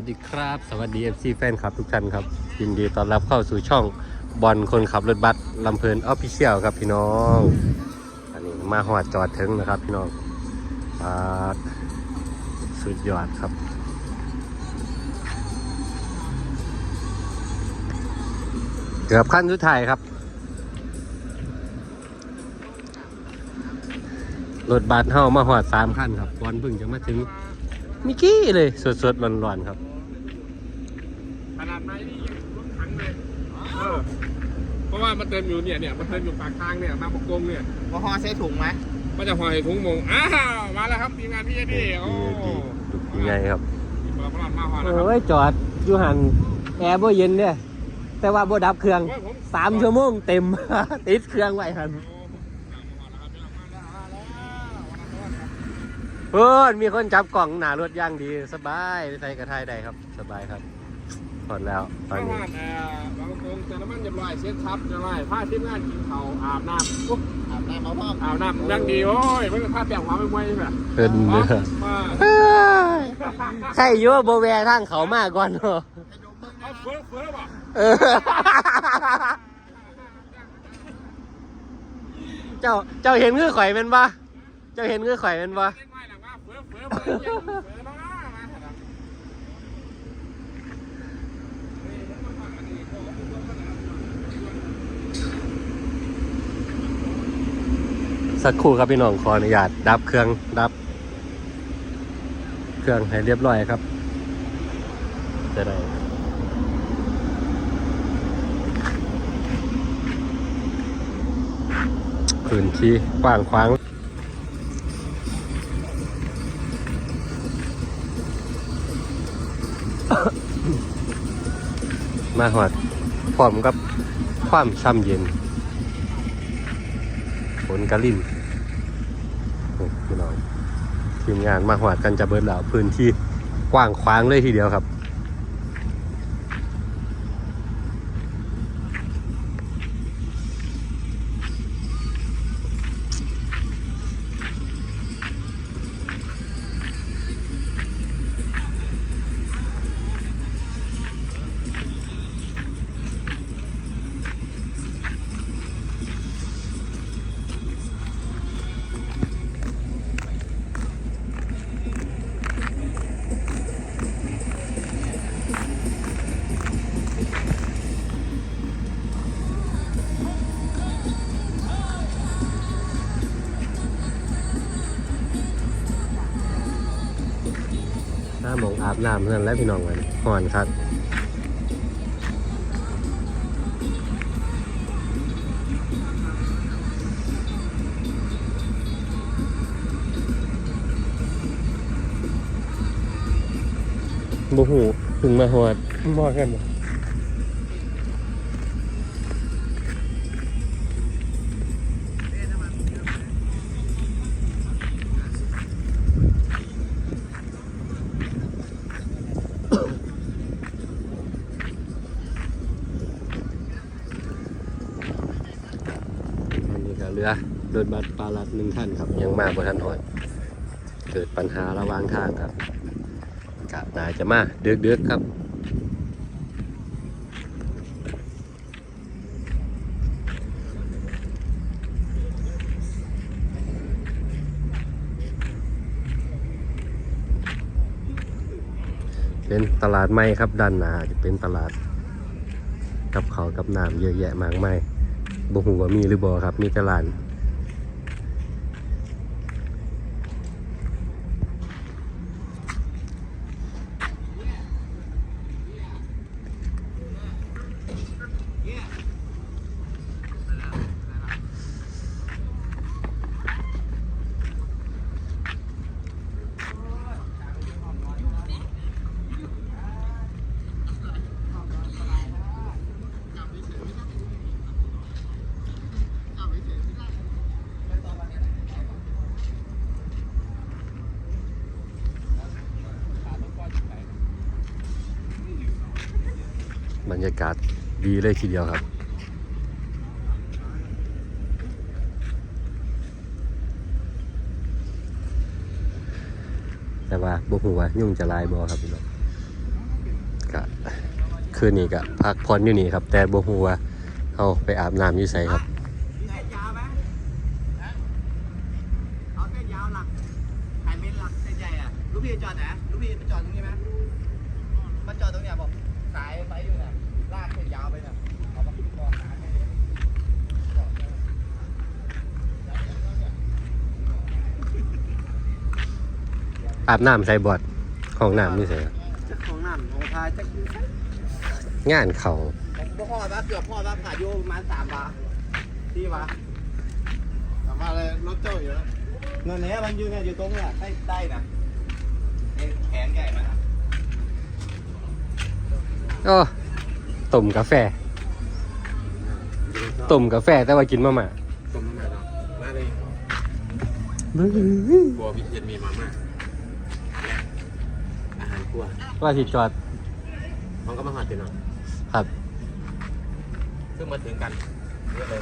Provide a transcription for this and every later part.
สวัสดีครับ สวัสดี FC แฟนคลับทุกท่านครับ ยินดีต้อนรับเข้าสู่ช่องบอลคนขับรถบัสลำเพลินออฟฟิเชียลครับพี่น้อง อันนี้มาหอดจอดถึงนะครับพี่น้องปาดสุดยอดครับ เกือบขั้นสุดท้ายครับ รถบัสเฮามาหอดสามขั้นครับก่อนเพิ่งจะมาถึง มิกี้เลยสดๆร้อนๆครับ ขนาดไม้นี่ยังรถถังเลยเออเพราะว่ามันเติมอยู่เนี่ยเนี่ยมันเติมอยู่ปากทางเนี่ยมาบกกงเนี่ยพอห่อใส่ถุงไหมก็จะหอยถุงมงอ้าวมาแล้วครับทีมงานพี่เอ็ดดี้โอ้ดีดียังไงครับมาพลัดมาหอยแล้วครับโอ้ยจอดอยู่หันแอร์บ่เย็นเนี่ยแต่ว่าบ่ดับเครื่องโอ้ยผมสามชั่วโมงเต็มติดเครื่องไว้หัน เพื่อนมีคนจับกล่องหนารถย่างดี สบายไปใส่กระทายได้ครับ สบายครับพอดแล้วตอมานนี้หอดเอ่อบางตรงเจอน้ำมันเรียบร้อยเช็ดชับเรียบร้อยผ้าทีมงานกินเขาวอาบน้ำอุ๊ยอาบน้ำมาพ่อมอาบน้ำนั่งดีโอ้ยเพิ่งผ้าแปลงหัวไม่มวยใช่ไหมเพิ่นเด้อมาเอ้ยใช่อยั่วโบแวร์ทางเขามาก่อนเนาะเอาเฟื่อเฟื่อป่ะเออเจ้าเจ้าเห็นคือข่อยแมันปะเจ้าเห็นคือข่อยแมันปะเล่นไม้หลัง สักครู่ครับพี่น้องขออนุญาตดับเครื่องดับ เครื่องให้เรียบร้อยครับ จะได้พื้นที่กว้างขวาง มาหอดพร้อมกับความช่ำเย็นฝนกระลิ่นพี่น้องทีมงานมาหอดกันจะเบิดแล้วพื้นที่กว้างขวางเลยทีเดียวครับ อาบน้ำเพื่อนและพี่น้องกันหอนครับบ่หูถึงมาหอดมอกันบ่ เรือรถบัสปลาลัดหนึ่งท่านครับ ยังมาบ่ทันหอด เกิดปัญหาระหว่างทางครับกะนาจะมาเดือกเดือกครับเป็นตลาดใหม่ครับด้านหน้าจะเป็นตลาด กับเขากับน้ำเยอะแยะมากมาย บ่หูว่ามีหรือบ่ครับ มีแต่ร้าน รรยากาศดีเลยทีเดียวครับแต่ว่าบ่ฮู้ว่ายุ่งจะลายบ่ครับพี่น้องก็คืนนี้ก็พักผ่อนอยู่นี่ครับ แต่บ่ฮู้ว่าเฮาไปอาบน้ำอยู่ไสครับมีเส้นยาวไหมเอาเส้นยาวหลักไข่เม็ดหลักเส้นใหญ่อะลูกพี่จอดไหนลูกพี่ไปจอดตรงนี้ไหมมันจอดตรงเนี้ยบอกสายไฟอยู่น่ะ ลากเส้นยาวไปน่ะเอามาต่อสายไปเนี่ยจอดเลยอาบน้ำใส่บอดห้องน้ำอยู่ไสครับเจ้าของน้ำของพายจะคืองานเขาพ่อพ่อว่าเกือบพ่อว่าขาดอยู่ประมาณสามบาทที่วะถามว่าอะไรรถเจ้าอยู่แล้วเงินเนี้ยมันอยู่เนี่ยอยู่ตรงเนี่ยใต้ใต้นะไอ้แขนใหญ่มันอะโอ้ ต้มกาแฟต้มกาแฟแต่ว่ากินมาม่าต้มน้ำมันเนาะมาเลยบัวพิเศษมีมาม่าและอาหารครัวว่าสิจอดมันก็มาหอดเต็มเนาะครับเพิ่งมาถึงกันเยอะเลย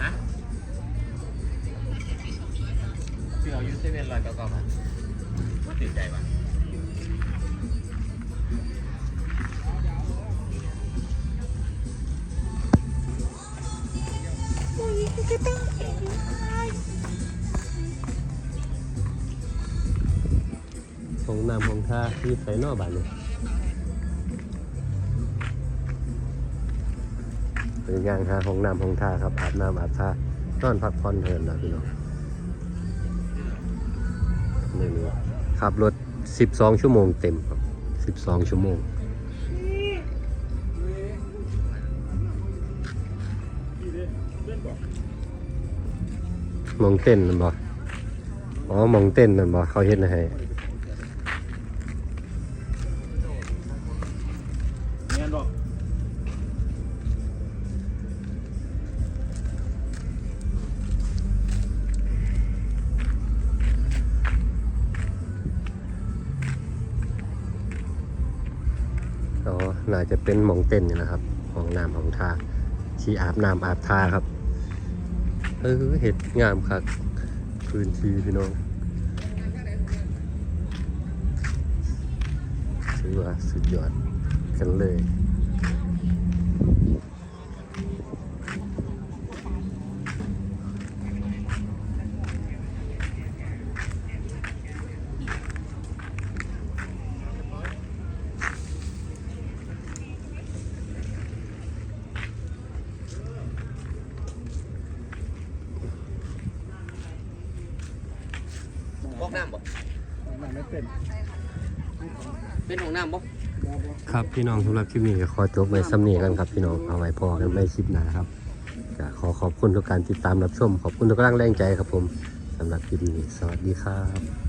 ฮะชื่อเอายูเซเว่นร้อยเก้าเก้าบาทว่าติดใจป่ะ ห้องน้ำห้องท่าที่ใส่นอบ้านนี่เป็นอย่างฮะห้องน้ำห้องท่าครับอาบน้ำอาบท่านอนพักผ่อนเพลินนะพี่น้องนี่นี่ขับรถ 12 ชั่วโมงเต็มครับ 12 ชั่วโมงมองเต้นนั่นบ่ อ๋อมองเต้นนั่นบ่ เขาเฮ็ดให้ น่าจะเป็นหมองเต้นนี่นะครับของน้ำของทาที่อาบน้ำอาบทาครับเออเห็ดงามครับพื้นที่พี่น้องถือว่าสุดยอดกันเลย อกน้ำบ่มันไม่เป็นเป็นของน้ำบ่ครับพี่น้องสำหรับคลิปนี้ก็ขอจบไว้ซ้ำนี้กันครับพี่น้องเอาไว้พอกันไม่คลิปหน้าครับก็ขอขอบคุณทุกการติดตามรับชม ขอบคุณทุกกำลังแรงใจครับผมสำหรับคลิปนี้ สวัสดีครับ